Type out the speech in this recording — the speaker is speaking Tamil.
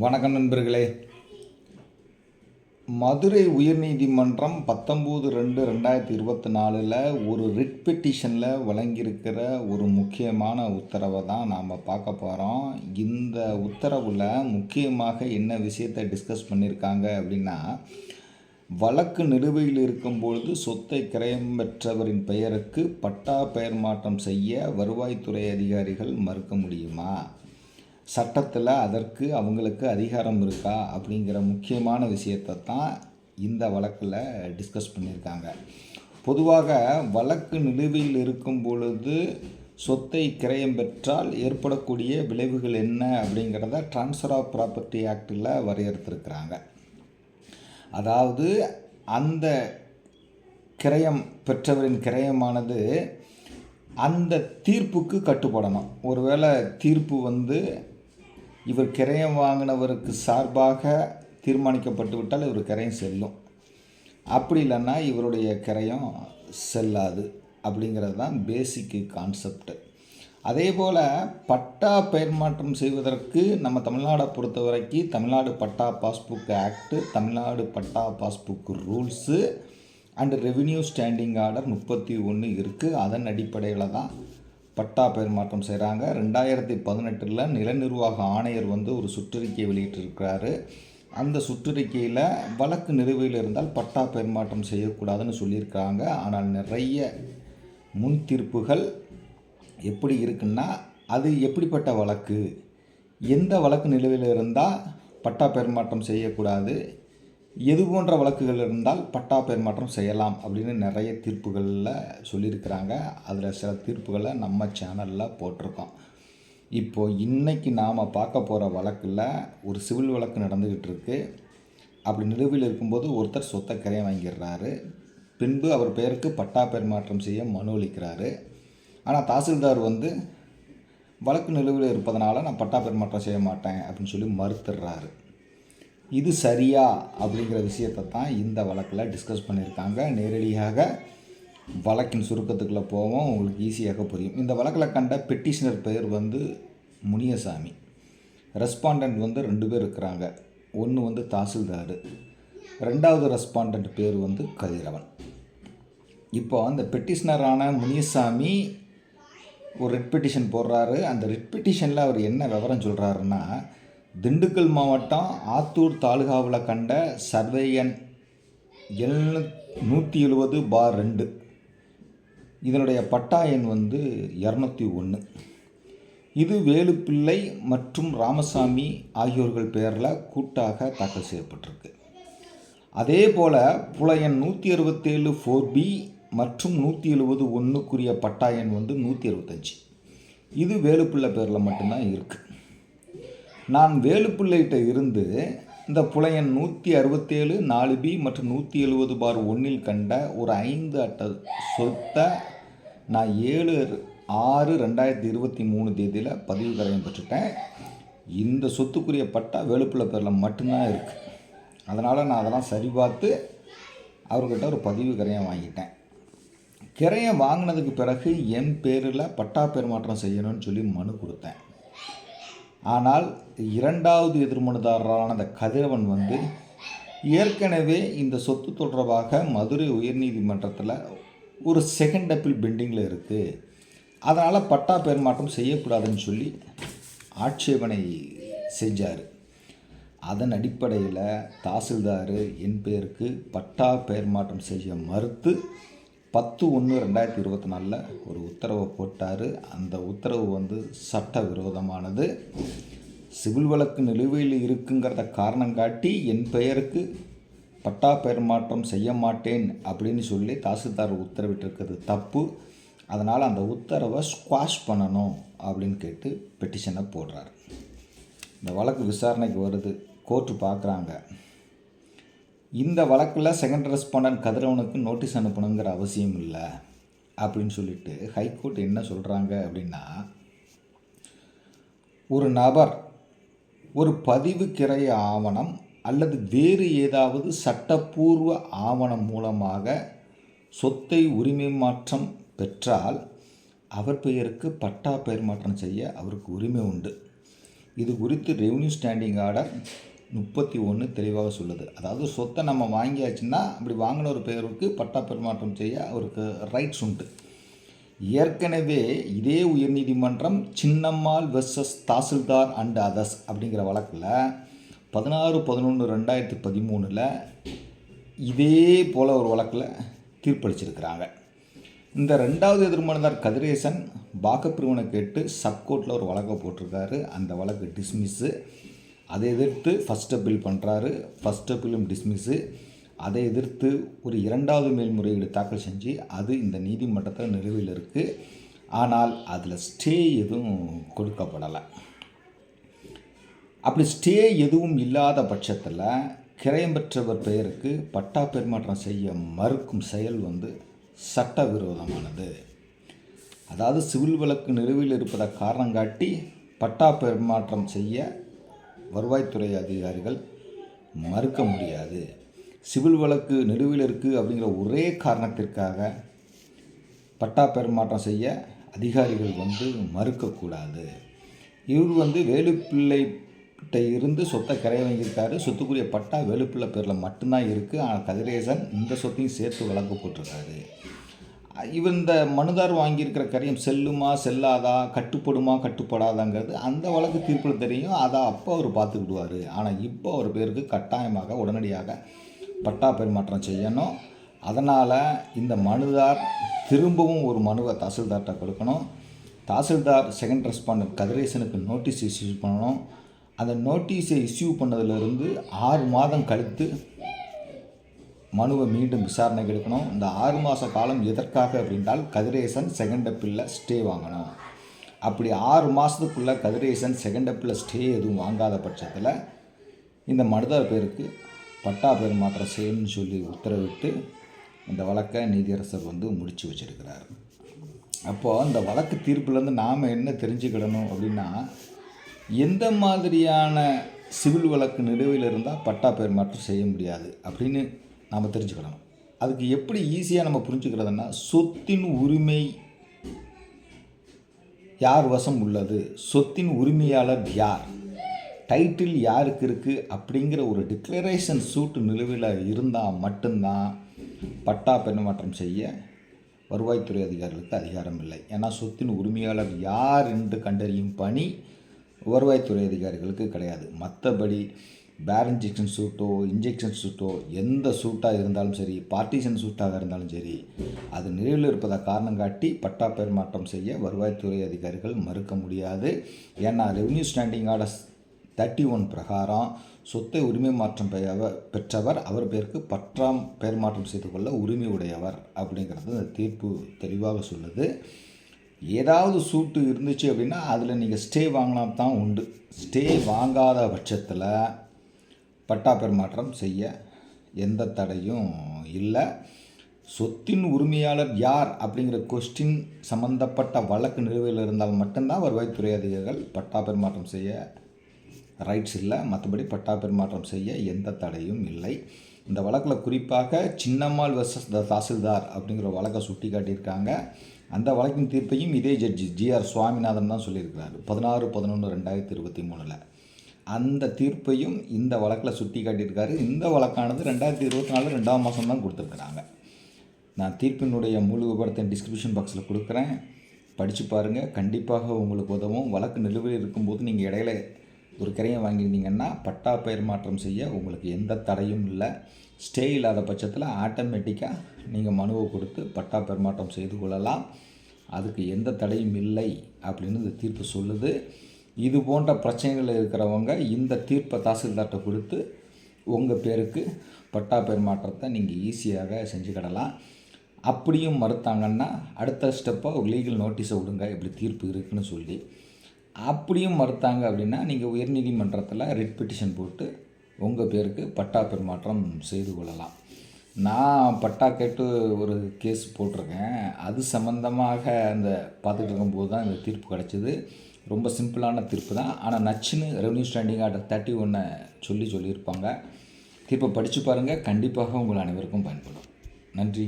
வணக்கம் நண்பர்களே. மதுரை உயர்நீதிமன்றம் பத்தொம்போது ரெண்டு ரெண்டாயிரத்தி இருபத்தி நாலில் ஒரு ரிட் பெட்டிஷனில் வழங்கியிருக்கிற ஒரு முக்கியமான உத்தரவை தான் நாம் பார்க்க போகிறோம் இந்த உத்தரவில் முக்கியமாக என்ன விஷயத்தை டிஸ்கஸ் பண்ணியிருக்காங்க அப்படின்னா வழக்கு நிலுவையில் இருக்கும் பொழுது சொத்தை கிரயம் பெற்றவரின் பெயருக்கு பட்டா பெயர் மாற்றம் செய்ய வருவாய்த்துறை அதிகாரிகள் மறுக்க முடியுமா? சட்டத்தில் அதற்கு அவங்களுக்கு அதிகாரம் இருக்கா அப்படிங்கிற முக்கியமான விஷயத்தை தான் இந்த வழக்கில் டிஸ்கஸ் பண்ணியிருக்காங்க. பொதுவாக வழக்கு நிலுவையில் இருக்கும் பொழுது சொத்தை கிரயம் பெற்றால் ஏற்படக்கூடிய விளைவுகள் என்ன அப்படிங்கிறத ட்ரான்ஸ்ஃபர் ஆஃப் ப்ராப்பர்ட்டி ஆக்டில் வரையறுத்திருக்கிறாங்க. அதாவது அந்த கிரயம் பெற்றவரின் கிரயமானது அந்த தீர்ப்புக்கு கட்டுப்படணும். ஒருவேளை தீர்ப்பு வந்து இவர் கிரயம் வாங்கினவருக்கு சார்பாக தீர்மானிக்கப்பட்டு விட்டால் இவர் கிரயம் செல்லும். அப்படி இல்லைன்னா இவருடைய கிரயம் செல்லாது அப்படிங்கிறது தான் பேசிக்கு கான்செப்ட் அதே போல் பட்டா பெயர் மாற்றம் செய்வதற்கு நம்ம தமிழ்நாடை பொறுத்த வரைக்கும் Tamil Nadu patta passbook act Tamil Nadu patta passbook rules and revenue standing order முப்பத்தி ஒன்று இருக்குது அதன் அடிப்படையில் தான் பட்டா பெயர் மாற்றம் செய்கிறாங்க ரெண்டாயிரத்தி பதினெட்டில் நில நிர்வாக ஆணையர் வந்து ஒரு சுற்றறிக்கை வெளியிட்டிருக்கிறாரு. அந்த சுற்றறிக்கையில் வழக்கு நிலுவையில் இருந்தால் பட்டா பெருமாற்றம் செய்யக்கூடாதுன்னு சொல்லியிருக்காங்க ஆனால் நிறைய முன் தீர்ப்புகள் எப்படி இருக்குன்னா அது எப்படிப்பட்ட வழக்கு? எந்த வழக்கு நிலுவையில் இருந்தால் பட்டா பெருமாற்றம் செய்யக்கூடாது? எது போன்ற வழக்குகள் இருந்தால் பட்டா பெயர் மாற்றம் செய்யலாம் அப்படின்னு நிறைய தீர்ப்புகளில் சொல்லியிருக்கிறாங்க. அதில் சில தீர்ப்புகளை நம்ம சேனலில் போட்டிருக்கோம். இப்போது இன்றைக்கி நாம் பார்க்க போகிற வழக்கில் ஒரு சிவில் வழக்கு நடந்துக்கிட்டு இருக்கு. அப்படி நிலுவையில் இருக்கும்போது ஒருத்தர் சொத்தை கரையை வாங்கிடுறாரு. பின்பு அவர் பெயருக்கு பட்டா பெயர் மாற்றம் செய்ய மனு அளிக்கிறாரு. ஆனால் தாசில்தார் வந்து வழக்கு நிலுவையில் இருப்பதனால நான் பட்டா பெயர் மாற்றம் செய்ய மாட்டேன் அப்படின்னு சொல்லி மறுத்துடுறாரு. இது சரியா அப்படிங்கிற விஷயத்தை தான் இந்த வழக்கில் டிஸ்கஸ் பண்ணியிருக்காங்க. நேரடியாக வழக்கின் சுருக்கத்துக்குள்ளே போவோம். உங்களுக்கு ஈஸியாக புரியும். இந்த வழக்கில் கண்ட பெட்டிஷனர் பெயர் வந்து முனியசாமி. ரெஸ்பாண்டன்ட் வந்து ரெண்டு பேர் இருக்கிறாங்க. ஒன்று வந்து தாசில்தார். ரெண்டாவது ரெஸ்பாண்டன்ட் பேர் வந்து கதிரவன். இப்போ அந்த பெட்டிஷனரான முனியசாமி ஒரு ரிட் பெட்டிஷன் போடுறாரு. அந்த ரிட் பெட்டிஷனில் அவர் என்ன விவரம் சொல்கிறாருன்னா திண்டுக்கல் மாவட்டம் ஆத்தூர் தாலுகாவில் கண்ட சர்வேயன் எழுநூ நூற்றி எழுபது பார் ரெண்டு. இதனுடைய பட்டா எண் வந்து இரநூத்தி ஒன்று இது வேலுப்பிள்ளை மற்றும் ராமசாமி ஆகியோர்கள் பெயரில் கூட்டாக தாக்கல் செய்யப்பட்டிருக்கு. அதே போல் புலையன் நூற்றி அறுபத்தேழு ஃபோர் பி மற்றும் நூற்றி எழுபது ஒன்றுக்குரிய பட்டா எண் வந்து நூற்றி அறுபத்தஞ்சி. இது வேலுப்பிள்ளை பேரில் மட்டும்தான் இருக்குது நான் வேலுப்பிள்ளைகிட்ட இருந்து இந்த புலையன் நூற்றி அறுபத்தேழு நாலு பி மற்றும் நூற்றி எழுபது பார் ஒன்றில் கண்ட ஒரு ஐந்து அட்டை சொத்தை நான் ஏழு ஆறு ரெண்டாயிரத்தி இருபத்தி மூணு தேதியில் பதிவு கரையம் பெற்றுட்டேன். இந்த சொத்துக்குரிய பட்டா வேலுப்பிள்ளை பேரில் மட்டும்தான் இருக்குது அதனால் நான் அதெல்லாம் சரி பார்த்து அவர்கிட்ட ஒரு பதிவு கரையம் வாங்கிட்டேன். கிரையம் வாங்கினதுக்கு பிறகு என் பேரில் பட்டா பெருமாற்றம் செய்யணும்னு சொல்லி மனு கொடுத்தேன். ஆனால் இரண்டாவது எதிர்மனுதாரரான அந்த கதிரவன் வந்து ஏற்கனவே இந்த சொத்து தொடர்பாக மதுரை உயர்நீதிமன்றத்தில் ஒரு செகண்ட் அப்பீல் பெண்டிங்கில் இருக்குது அதனால் பட்டா பெருமாற்றம் செய்யக்கூடாதுன்னு சொல்லி ஆட்சேபனை செஞ்சார். அதன் அடிப்படையில் தாசில்தார் என் பேருக்கு பட்டா பெயர் மாற்றம் செய்ய மறுத்து பத்து ஒன்று ரெண்டாயிரத்தி இருபத்தி நாலில் ஒரு உத்தரவை போட்டார். அந்த உத்தரவு வந்து சட்ட விரோதமானது சிவில் வழக்கு நிலுவையில் இருக்குங்கிறத காரணம் காட்டி என் பெயருக்கு பட்டா பெயர் மாற்றம் செய்ய மாட்டேன் அப்படின்னு சொல்லி தாசில்தார் உத்தரவிட்டிருக்கிறது தப்பு. அதனால் அந்த உத்தரவை ஸ்குவாஷ் பண்ணணும் அப்படின்னு கேட்டு பெட்டிஷனை போடுறார். இந்த வழக்கு விசாரணைக்கு வருது. கோர்ட்டு பார்க்குறாங்க. இந்த வழக்கில் செகண்ட் ரெஸ்பாண்டன்ட் கதிரவனுக்கு நோட்டீஸ் அனுப்பணுங்கிற அவசியம் இல்லை அப்படின்னு சொல்லிட்டு ஹைகோர்ட் என்ன சொல்கிறாங்க அப்படின்னா ஒரு நபர் ஒரு பதிவு கிரைய ஆவணம் அல்லது வேறு ஏதாவது சட்டப்பூர்வ ஆவணம் மூலமாக சொத்தை உரிமை மாற்றம் பெற்றால் அவர் பெயருக்கு பட்டா பெயர் மாற்றம் செய்ய அவருக்கு உரிமை உண்டு. இது குறித்து ரெவன்யூ ஸ்டாண்டிங் ஆர்டர் முப்பத்தி ஒன்று தெளிவாக சொல்லுது. அதாவது சொத்தை நம்ம வாங்கியாச்சுன்னா அப்படி வாங்கின ஒரு பெயருக்கு பட்டா பெருமாற்றம் செய்ய அவருக்கு ரைட்ஸ் உண்டு. ஏற்கனவே இதே உயர்நீதிமன்றம் Chinnammal versus tahsildar and others அப்படிங்கிற வழக்கில் பதினாறு பதினொன்று ரெண்டாயிரத்தி பதிமூணில் இதே போல் ஒரு வழக்கில் தீர்ப்பளிச்சிருக்கிறாங்க. இந்த ரெண்டாவது எதிர்மனுதார் கதிரேசன் பாக்கப்பிரிவினை கேட்டு சப்கோர்ட்டில் ஒரு வழக்கை போட்டிருக்காரு. அந்த வழக்கு டிஸ்மிஸ்ஸு அதை எதிர்த்து ஃபஸ்ட் அப்பீல் பண்ணுறாரு ஃபஸ்ட் அப்பீலும் டிஸ்மிஸ்ஸு அதை எதிர்த்து ஒரு இரண்டாவது மேல்முறையீடு தாக்கல் செஞ்சு அது இந்த நீதிமன்றத்தில் நிலுவையில் இருக்குது ஆனால் அதில் ஸ்டே எதுவும் கொடுக்கப்படலை. அப்படி ஸ்டே எதுவும் இல்லாத பட்சத்தில் கிரயம் பெற்றவர் பெயருக்கு பட்டா பெருமாற்றம் செய்ய மறுக்கும் செயல் வந்து சட்டவிரோதமானது. அதாவது சிவில் வழக்கு நிலுவையில் இருப்பதை காரணம் காட்டி பட்டா பெருமாற்றம் செய்ய வருவாய்த்துறை அதிகாரிகள் மறுக்க முடியாது. சிவில் வழக்கு நிலுவையில் இருக்குது அப்படிங்கிற ஒரே காரணத்திற்காக பட்டா பெருமாற்றம் செய்ய அதிகாரிகள் வந்து மறுக்கக்கூடாது இவர் வந்து வேலுப்பிள்ளைகிட்ட இருந்து சொத்தை கரைய வாங்கியிருக்காரு. சொத்துக்குரிய பட்டா வேலுப்பிள்ளை பேரில் மட்டும்தான் இருக்குது ஆனால் கதிரேசன் இந்த சொத்தையும் சேர்த்து வழக்கு போட்டிருக்காரு. இவன் இந்த மனுதார் வாங்கியிருக்கிற கரையம் செல்லுமா செல்லாதா கட்டுப்படுமா கட்டுப்படாதாங்கிறது அந்த வழக்கு தீர்ப்பில் தெரியும். அதை அப்போ அவர் பார்த்துக்கிடுவார் ஆனால் இப்போ அவர் பேருக்கு கட்டாயமாக உடனடியாக பட்டா பரிமாற்றம் செய்யணும். அதனால் இந்த மனுதார் திரும்பவும் ஒரு மனுவை தாசில்தார்கிட்ட கொடுக்கணும். தாசில்தார் செகண்ட் ரெஸ்பாண்டன்ட் கதிரேசனுக்கு நோட்டீஸ் இஷ்யூ பண்ணணும். அந்த நோட்டீஸை இஷ்யூ பண்ணதிலிருந்து ஆறு மாதம் கழித்து மனுவை மீண்டும் விசாரணைக்கு எடுக்கணும். இந்த ஆறு மாத காலம் எதற்காக அப்படின்றால் கதிரேசன் செகண்ட் அப்பில் ஸ்டே வாங்கணும் அப்படி ஆறு மாதத்துக்குள்ளே கதிரேசன் செகண்ட் அப்பில் ஸ்டே எதுவும் வாங்காத பட்சத்தில் இந்த மனிதர் பேருக்கு பட்டா பேர் மாற்ற செய்யணும்னு சொல்லி உத்தரவிட்டு இந்த வழக்கை நீதியரசர் வந்து முடித்து வச்சிருக்கிறார். அப்போது அந்த வழக்கு தீர்ப்புலேருந்து நாம் என்ன தெரிஞ்சுக்கிடணும் அப்படின்னா எந்த மாதிரியான சிவில் வழக்கு நிலுவையில் இருந்தால் பட்டா பேர் மாற்றம் செய்ய முடியாது அப்படின்னு நாம் தெரிஞ்சுக்கிடணும் அதுக்கு எப்படி ஈஸியாக நம்ம புரிஞ்சுக்கிறதுனா சொத்தின் உரிமை யார் வசம் உள்ளது? சொத்தின் உரிமையாளர் யார்? டைட்டில் யாருக்கு இருக்குது அப்படிங்கிற ஒரு டிக்ளரேஷன் சூட்டு நிலுவையில் இருந்தால் மட்டும்தான் பட்டா பெருமாற்றம் செய்ய வருவாய்த்துறை அதிகாரிகளுக்கு அதிகாரம் இல்லை. ஏன்னா சொத்தின் உரிமையாளர் யார் என்று கண்டறியும் பணி வருவாய்த்துறை அதிகாரிகளுக்கு கிடையாது. மற்றபடி பேர் இன்ஜெக்ஷன் சூட்டோ இன்ஜெக்ஷன் சூட்டோ எந்த சூட்டாக இருந்தாலும் சரி பார்ட்டிஷன் சூட்டாக இருந்தாலும் சரி அது நிலையில் இருப்பதை காரணம் காட்டி பட்டா பெயர் மாற்றம் செய்ய வருவாய்த்துறை அதிகாரிகள் மறுக்க முடியாது. ஏன்னா revenue standing orders thirty one பிரகாரம் சொத்தை உரிமை மாற்றம் பெற்றவர் அவர் பேருக்கு பற்றாம் பெயர் மாற்றம் செய்து கொள்ள உரிமை உடையவர் அப்படிங்கிறது அந்த தீர்ப்பு தெளிவாக சொல்லுது. ஏதாவது சூட்டு இருந்துச்சு அப்படின்னா அதில் நீங்கள் ஸ்டே வாங்கினா தான் உண்டு. ஸ்டே வாங்காத பட்சத்தில் பட்டா பெருமாற்றம் செய்ய எந்த தடையும் இல்லை. சொத்தின் உரிமையாளர் யார் அப்படிங்கிற கொஸ்டின் சம்மந்தப்பட்ட வழக்கு நிலுவையில் இருந்தால் மட்டும்தான் வருவாய்த்துறை அதிகாரிகள் பட்டா பெருமாற்றம் செய்ய ரைட்ஸ் இல்லை. மற்றபடி பட்டா பெருமாற்றம் செய்ய எந்த தடையும் இல்லை. இந்த வழக்கில் குறிப்பாக சின்னம்மாள் வர்சஸ் த தாசில்தார் அப்படிங்கிற வழக்கை சுட்டி காட்டியிருக்காங்க அந்த வழக்கின் தீர்ப்பையும் இதே ஜட்ஜி ஜிஆர் சுவாமிநாதன் தான் சொல்லியிருக்கிறார். பதினாறு பதினொன்று ரெண்டாயிரத்தி இருபத்தி மூணில். அந்த தீர்ப்பையும் இந்த வழக்கில் சுட்டி காட்டியிருக்காரு. இந்த வழக்கானது ரெண்டாயிரத்தி இருபத்தி நாலு ரெண்டாம் மாதம் தான் கொடுத்துருக்குறாங்க. நான் தீர்ப்பினுடைய முழு விவரத்தை டிஸ்கிரிப்ஷன் பாக்ஸில் கொடுக்குறேன். படித்து பாருங்கள் கண்டிப்பாக உங்களுக்கு உதவும். வழக்கு நிலுவையில் இருக்கும்போது நீங்கள் இடையில ஒரு கரையை வாங்கியிருந்தீங்கன்னா பட்டா பெயர் மாற்றம் செய்ய உங்களுக்கு எந்த தடையும் இல்லை. ஸ்டே இல்லாத பட்சத்தில் ஆட்டோமேட்டிக்காக நீங்கள் மனுவை கொடுத்து பட்டா பெயர் மாற்றம் செய்து கொள்ளலாம். அதுக்கு எந்த தடையும் இல்லை அப்படின்னு இந்த தீர்ப்பு சொல்லுது. இது போன்ற பிரச்சனைகள் இருக்கிறவங்க இந்த தீர்ப்பை தாசில்தார்கிட்ட கொடுத்து உங்கள் பேருக்கு பட்டா பெருமாற்றத்தை நீங்கள் ஈஸியாக செஞ்சுக்கிடலாம். அப்படியும் மறுத்தாங்கன்னா அடுத்த ஸ்டெப்பாக ஒரு லீகல் நோட்டீஸை விடுங்க இப்படி தீர்ப்பு இருக்குன்னு சொல்லி. அப்படியும் மறுத்தாங்க அப்படின்னா நீங்கள் உயர்நீதிமன்றத்தில் ரிட் பெட்டிஷன் போட்டு உங்கள் பேருக்கு பட்டா பெருமாற்றம் செய்து கொள்ளலாம். நான் பட்டா கேட்டு ஒரு கேஸ் போட்டிருக்கேன். அது சம்மந்தமாக அந்த பார்த்துட்டு இருக்கும்போது தான் இந்த தீர்ப்பு கிடச்சிது. ரொம்ப சிம்பிளான தீர்ப்பு தான். ஆனால் நச்சுன்னு ரெவன்யூ ஸ்டாண்டிங் ஆர்டர் தேர்ட்டி ஒன்னை சொல்லி சொல்லியிருப்பாங்க. தீர்ப்பை படித்து பாருங்கள் கண்டிப்பாக உங்கள் அனைவருக்கும் பயன்படும். நன்றி.